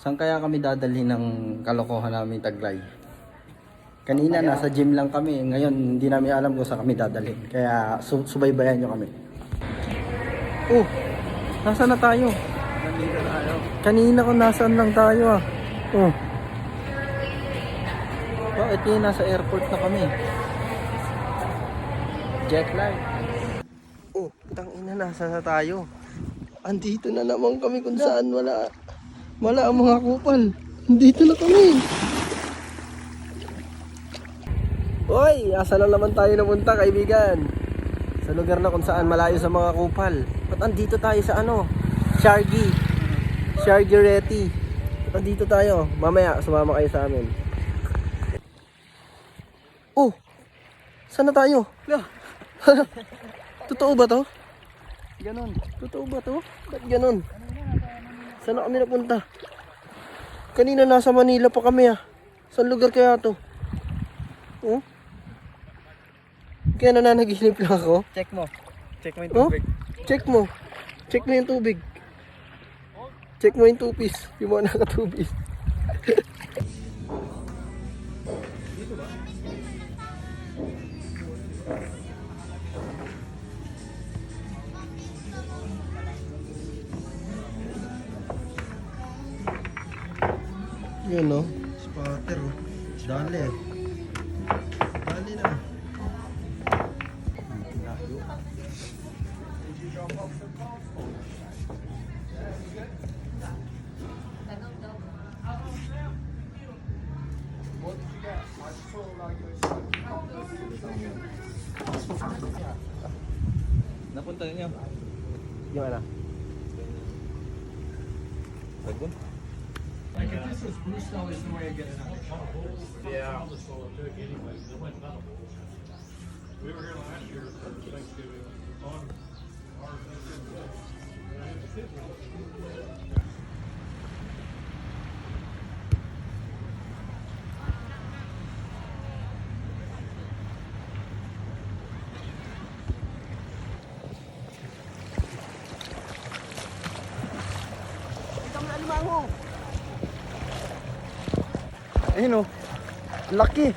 Saan kaya kami dadalhin ng kalokohan namin taglay? Kanina nasa gym lang kami, ngayon hindi namin alam kung saan kami dadalhin. Kaya su- subaybayan nyo kami. Oh, nasaan na tayo? Nandito tayo. Kanina ko nasaan lang tayo ah. Oh. Bakit ngayon nasa airport na kami? Jet lag. Oh, tangina nasaan na tayo? Andito na naman kami kung saan wala wala ang mga kupal. Andito na kami. Hoy, asa na naman tayo napunta kaibigan? Sa lugar na kung saan malayo sa mga kupal. Ba't andito tayo sa ano? Shargi. Shargi Reti. Ba't andito tayo? Mamaya, sumama kayo sa amin. Oh! Saan na tayo? Totoo ba to? Ganon. Totoo ba to? Ba't ganun? Saan na kami napunta? Kanina nasa Manila pa kami ah. Saan lugar kaya to? Oh? Kaya nananaginip lang ako? Check mo. Check mo yung Oh? tubig. Check mo. Check mo yung tubig. Check mo yung tupis. Yung mga nakatubis. Yun no. Spotter oh. Dali. Dali na. Napunta niya. Yung ano? Like if this was Bruce Snell, there's the way I get another. Yeah. We were here last year for Thanksgiving on our Ayun oh. Laki.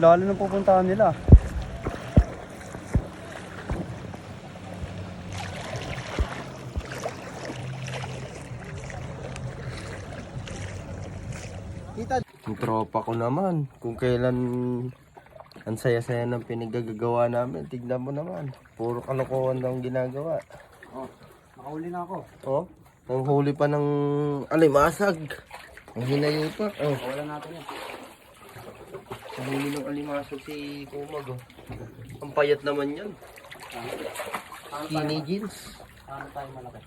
Lalo na pupuntahan nila. Kita. Yung tropa ko naman, kung kailan ang saya-saya ng pinagagagawa namin, tignan mo naman. Puro kalokohan lang ginagawa. Oh, nakahuli na ako. Oh, ang huli pa ng alimasag. Ang hinayupak. Oh, Wala natin yan. ang huli ng alimasag si Kumag. Oh. Ang payat naman yan. Skinny jeans. Ano tayo malaki?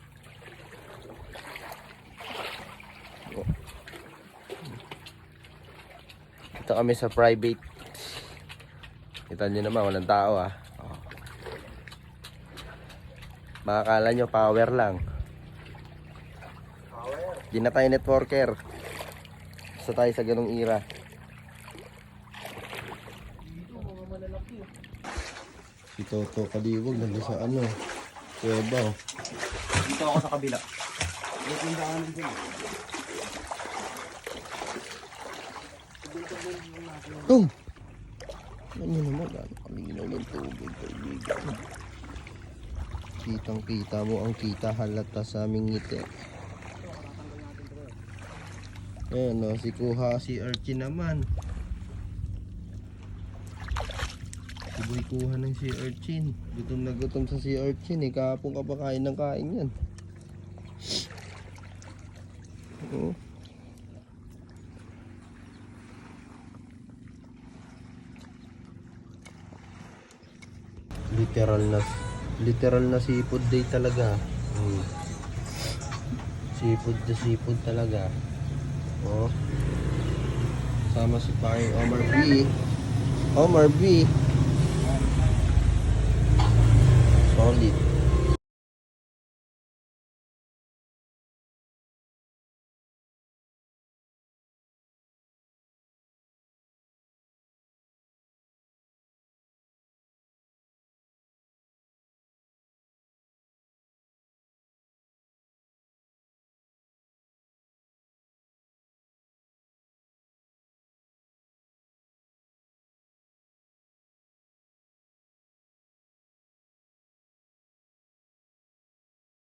Ito kami sa private. Kita nyo naman, walang tao ah. Oh. Makakala nyo, power lang. Di na tayo networker. Basta tayo sa ganong era. Si Toto Kaliwag nandun sa ano, kuweba oh. Dito ako sa kabila. May tindahan din dyan. Tung! Ano naman, ano kalinaw ng tubig, kaibigan. Kitang kita mo ang kita halata sa aming ngiti. Ayan o, si Kuha, si Archie naman. Si Kuha ng si Archin. Gutom na gutom sa si Archin eh. Kahapon ka pa kain ng kain yan. Oo. Literal na literal na seafood day talaga. Hmm. Seafood na seafood talaga. Oh. Sama si Pare Omar B. Omar B. Solid.